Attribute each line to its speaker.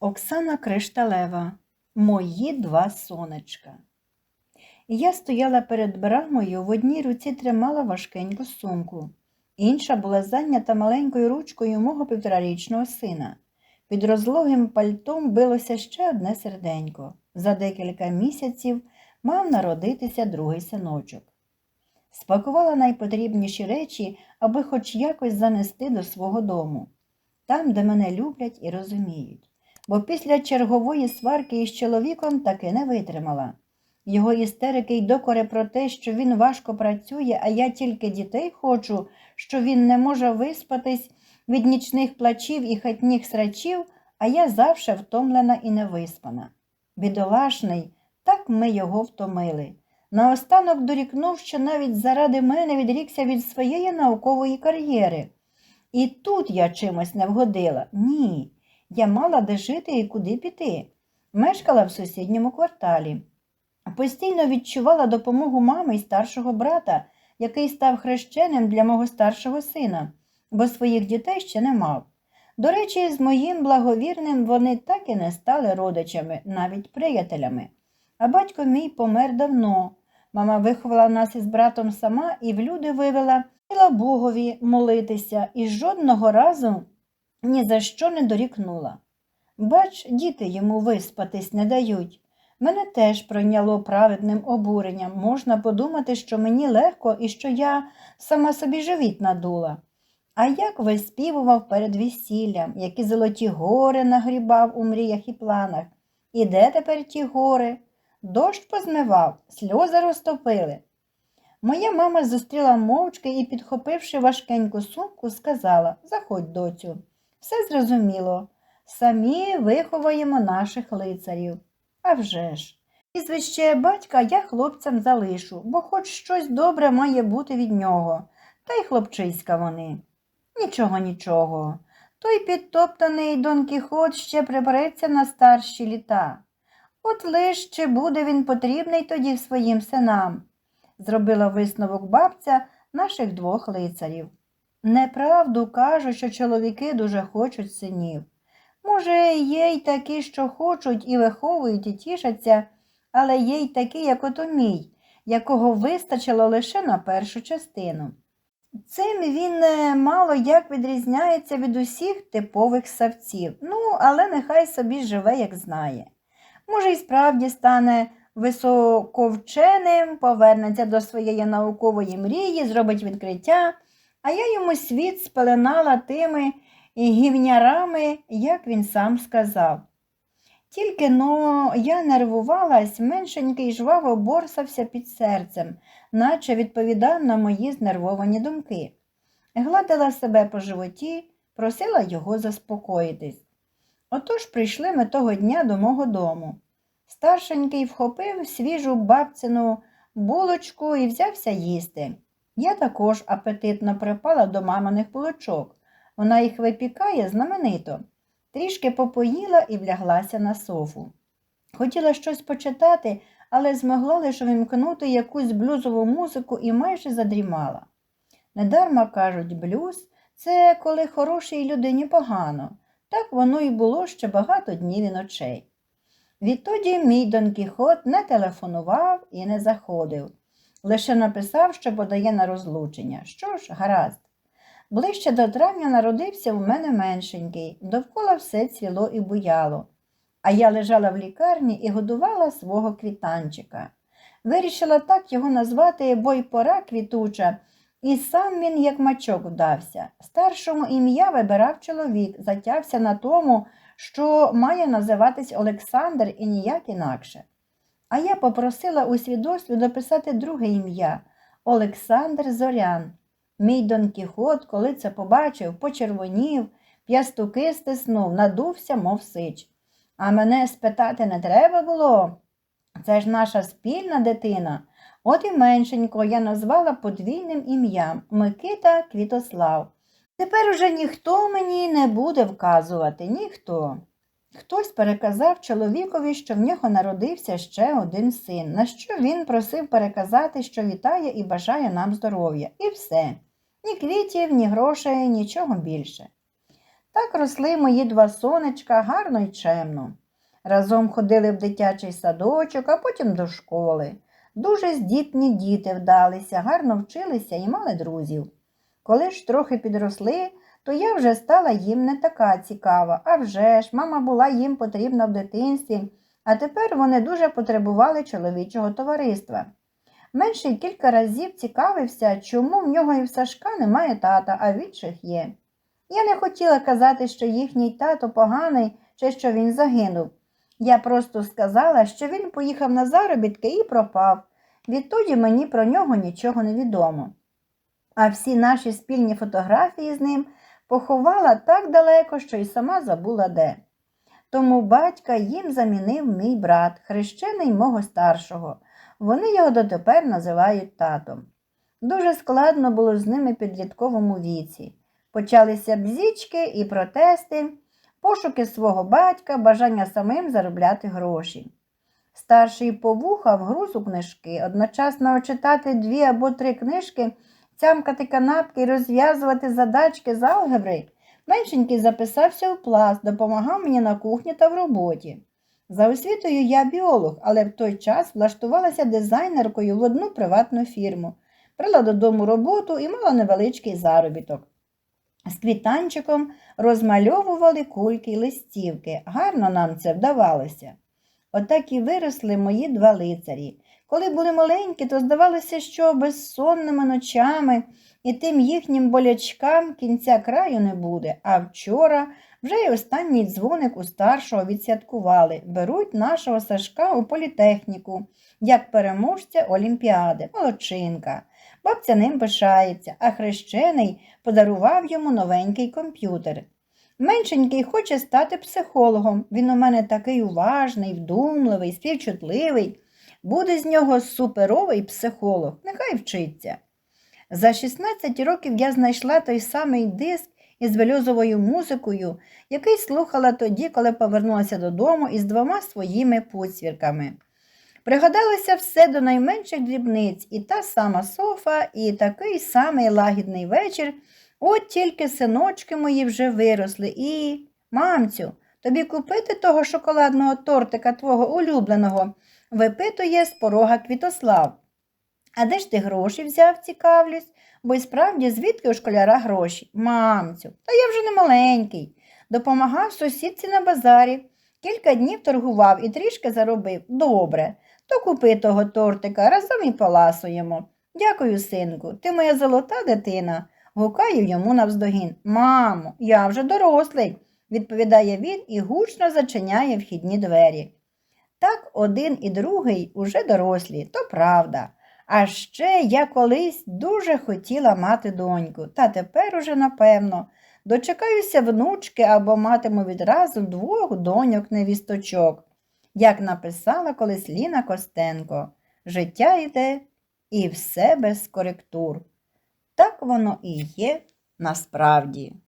Speaker 1: Оксана Кришталева Мої два сонечка. Я стояла перед брамою, в одній руці тримала важкеньку сумку, інша була зайнята маленькою ручкою мого півторарічного сина. Під розлогим пальтом билося ще одне серденько. За декілька місяців мав народитися другий синочок. Спакувала найпотрібніші речі, аби хоч якось занести до свого дому, там, де мене люблять і розуміють бо після чергової сварки із чоловіком таки не витримала. Його істерики й докори про те, що він важко працює, а я тільки дітей хочу, що він не може виспатись від нічних плачів і хатніх срачів, а я завше втомлена і невиспана. Бідолашний, так ми його втомили. Наостанок дорікнув, що навіть заради мене відрікся від своєї наукової кар'єри. І тут я чимось не вгодила. Ні. Я мала де жити і куди піти. Мешкала в сусідньому кварталі. Постійно відчувала допомогу мами й старшого брата, який став хрещеним для мого старшого сина, бо своїх дітей ще не мав. До речі, з моїм благовірним вони так і не стали родичами, навіть приятелями. А батько мій помер давно. Мама виховала нас із братом сама і в люди вивела, і Богові молитися, і жодного разу ні за що не дорікнула. Бач, діти йому виспатись не дають. Мене теж пройняло праведним обуренням. Можна подумати, що мені легко і що я сама собі живіт надула. А як виспівував перед весіллям, які золоті гори нагрібав у мріях і планах. І де тепер ті гори? Дощ позмивав, сльози розтопили. Моя мама зустріла мовчки і, підхопивши важкеньку сумку, сказала Заходь, доцю. Все зрозуміло. Самі виховуємо наших лицарів. А вже ж. Прізвище батька я хлопцям залишу, бо хоч щось добре має бути від нього, та й хлопчиська вони. Нічого, нічого. Той підтоптаний Дон Кіхот ще прибереться на старші літа. От лиш чи буде він потрібний тоді своїм синам, зробила висновок бабця наших двох лицарів. Неправду кажуть, що чоловіки дуже хочуть синів. Може, є й такі, що хочуть і виховують, і тішаться, але є й такі, як ото мій, якого вистачило лише на першу частину. Цим він е, мало як відрізняється від усіх типових савців, ну, але нехай собі живе, як знає. Може, і справді стане високовченим, повернеться до своєї наукової мрії, зробить відкриття а я йому світ спеленала тими гівнярами, як він сам сказав. Тільки но я нервувалась, меншенький жваво борсався під серцем, наче відповідав на мої знервовані думки. Гладила себе по животі, просила його заспокоїтись. Отож прийшли ми того дня до мого дому. Старшенький вхопив свіжу бабцину булочку і взявся їсти. Я також апетитно припала до маминих булочок. Вона їх випікає знаменито. Трішки попоїла і вляглася на софу. Хотіла щось почитати, але змогла лише вимкнути якусь блюзову музику і майже задрімала. Недарма кажуть, блюз це коли хорошій людині погано. Так воно і було ще багато днів і ночей. Відтоді мій Дон Кіхот не телефонував і не заходив. Лише написав, що подає на розлучення. Що ж, гаразд. Ближче до травня народився у мене меншенький, довкола все цвіло і буяло. А я лежала в лікарні і годувала свого квітанчика. Вирішила так його назвати, бо й пора квітуча, і сам він, як мачок, вдався. Старшому ім'я вибирав чоловік, затявся на тому, що має називатись Олександр і ніяк інакше. А я попросила у свідоцтві дописати друге ім'я Олександр Зорян. Мій Дон Кіхот, коли це побачив, почервонів, п'ястуки стиснув, надувся, мов сич. А мене спитати не треба було. Це ж наша спільна дитина. От і меншенько я назвала подвійним ім'ям Микита Квітослав. Тепер уже ніхто мені не буде вказувати, ніхто. Хтось переказав чоловікові, що в нього народився ще один син, на що він просив переказати, що вітає і бажає нам здоров'я. І все. Ні квітів, ні грошей, нічого більше. Так росли мої два сонечка гарно й чемно. Разом ходили в дитячий садочок, а потім до школи. Дуже здітні діти вдалися, гарно вчилися і мали друзів. Коли ж трохи підросли, то я вже стала їм не така цікава. А вже ж, мама була їм потрібна в дитинстві, а тепер вони дуже потребували чоловічого товариства. Менший кілька разів цікавився, чому в нього і в Сашка немає тата, а в інших є. Я не хотіла казати, що їхній тато поганий чи що він загинув. Я просто сказала, що він поїхав на заробітки і пропав. Відтоді мені про нього нічого не відомо. А всі наші спільні фотографії з ним поховала так далеко, що й сама забула де. Тому батька їм замінив мій брат, хрещений мого старшого. Вони його дотепер називають татом. Дуже складно було з ними підлітковому віці. Почалися бзічки і протести, пошуки свого батька, бажання самим заробляти гроші. Старший повухав груз у книжки, одночасно читати дві або три книжки, цямкати канапки розв'язувати задачки з алгебри. Меншенький записався у пласт, допомагав мені на кухні та в роботі. За освітою я біолог, але в той час влаштувалася дизайнеркою в одну приватну фірму, брала додому роботу і мала невеличкий заробіток. З квітанчиком розмальовували кульки й листівки. Гарно нам це вдавалося. Отак і виросли мої два лицарі. Коли були маленькі, то здавалося, що безсонними ночами і тим їхнім болячкам кінця краю не буде. А вчора вже й останній дзвоник у старшого відсвяткували. Беруть нашого Сашка у політехніку, як переможця Олімпіади, молодчинка. Бабця ним пишається, а хрещений подарував йому новенький комп'ютер. Меншенький хоче стати психологом. Він у мене такий уважний, вдумливий, співчутливий. Буде з нього суперовий психолог, нехай вчиться. За 16 років я знайшла той самий диск із вельозовою музикою, який слухала тоді, коли повернулася додому із двома своїми поцвірками. Пригадалося все до найменших дрібниць, і та сама софа, і такий самий лагідний вечір. От тільки синочки мої вже виросли і. Мамцю, тобі купити того шоколадного тортика твого улюбленого, випитує з порога Квітослав. А де ж ти гроші взяв, цікавлюсь, бо й справді звідки у школяра гроші? Мамцю, та я вже не маленький. Допомагав сусідці на базарі. Кілька днів торгував і трішки заробив. Добре. То купи того тортика, разом і поласуємо. Дякую, синку, ти моя золота дитина. Гукаю йому навздогін. Мамо, я вже дорослий, відповідає він і гучно зачиняє вхідні двері. Так один і другий уже дорослі, то правда. А ще я колись дуже хотіла мати доньку, та тепер уже, напевно, дочекаюся внучки або матиму відразу двох доньок-невісточок, як написала колись Ліна Костенко. Життя йде і все без коректур. Так воно і є насправді.